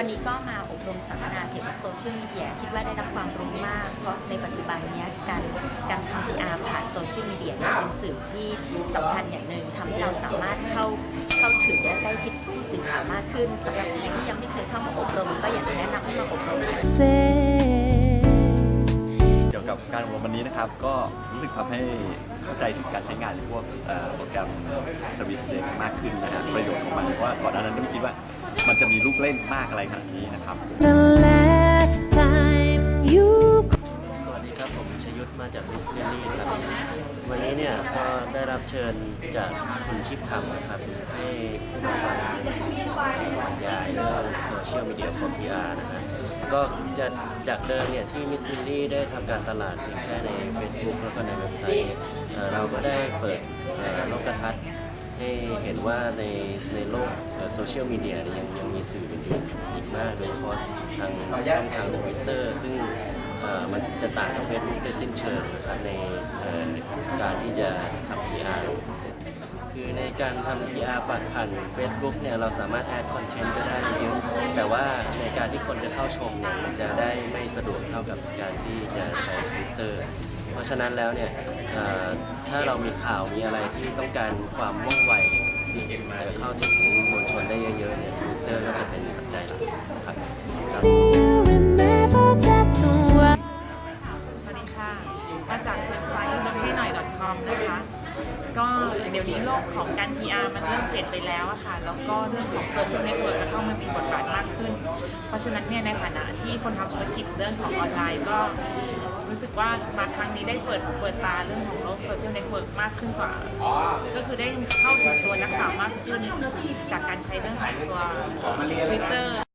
วันนี้ก็มาอบรมสัมมนาเกี่ยวกับโซเชียลมีเดียคิดว่าได้รับความรู้มาก เพราะในปัจจุบันนี้การการทำ PR ผ่านโซเชียลมีเดียเป็นสื่อที่สำคัญอย่างหนึ่งทำให้เราสามารถเข้าเข้าถึงและใกล้ชิดผู้สื่อข่าวมากขึ้นสำหรับใครที่ยังไม่เคยเข้ามาอบรม ก็อยากจะแนะนำให้มาอบรมเกี่ยวกับการอบรมวันนี้นะครับ ก็รู้สึกทำให้เข้าใจถึงการใช้งานในพวกโปรแกรมสวิสเดมากขึ้นนะฮะประโยชน์ของมันเพราะว่าก่อนหน้านั้นไม่คิดว่า มันจะมีลูกเล่นมากอะไรขนาดนี้นะครับ The last time you สวัสดีครับผมชยุทธมาจากมิสเ l ลี่ครับ วันนี้เนี่ยก็ได้รับเชิญจากคุณชิปธรรมนะครับ ให้มาฟังบรรยายเรื่องโซเชียลมีเดีย for PR นะฮะก็จะจากเดิมเนี่ยที่มิส l ลี่ได้ทำการตลาดเพียงแค่ใน Facebook แล้วก็ในเว็บไซต์เอ่อเราก็ได้เปิดเอ่อโลกทัศน์ ให้เห็นว่าในในโลกโซเชียลมีเดียยังยังมีสื่ออื่นอีกมากโดยเฉพาะทางช่องทางทวิตเตอร์ซึ่งมันจะต่างกับเฟซบุ๊กได้สิ้นเชิงในการที่จะทำ PR คือในการทำ PR ฝากผ่าน Facebook เนี่ยเราสามารถแอดคอนเทนต์ก็ได้เยอะแต่ว่าในการที่คนจะเข้าชมเนี่ยมันจะได้ไม่สะดวกเท่ากับการที่จะใช้ Twitter เพราะฉะนั้นแล้วเนี่ยถ้าเรามีข่าวมีอะไรที่ต้องการความว่องไวเข้าถึง ก็เดี๋ยวนี้โลกของการ PR มันเริ่มเปลี่ยนไปแล้วอะค่ะ แล้วก็เรื่องของโซเชียลเน็ตเวิร์กเข้ามามีบทบาทมากขึ้น เพราะฉะนั้นเนี่ยในฐานะที่คนทำธุรกิจเรื่องของออนไลน์ก็รู้สึกว่ามาครั้งนี้ได้เปิดหูเปิดตาเรื่องของโลกโซเชียลเน็ตเวิร์กมากขึ้นกว่า ก็คือได้เข้าถึงตัวนักข่าวมากขึ้นจากการใช้เรื่องของตัว Twitter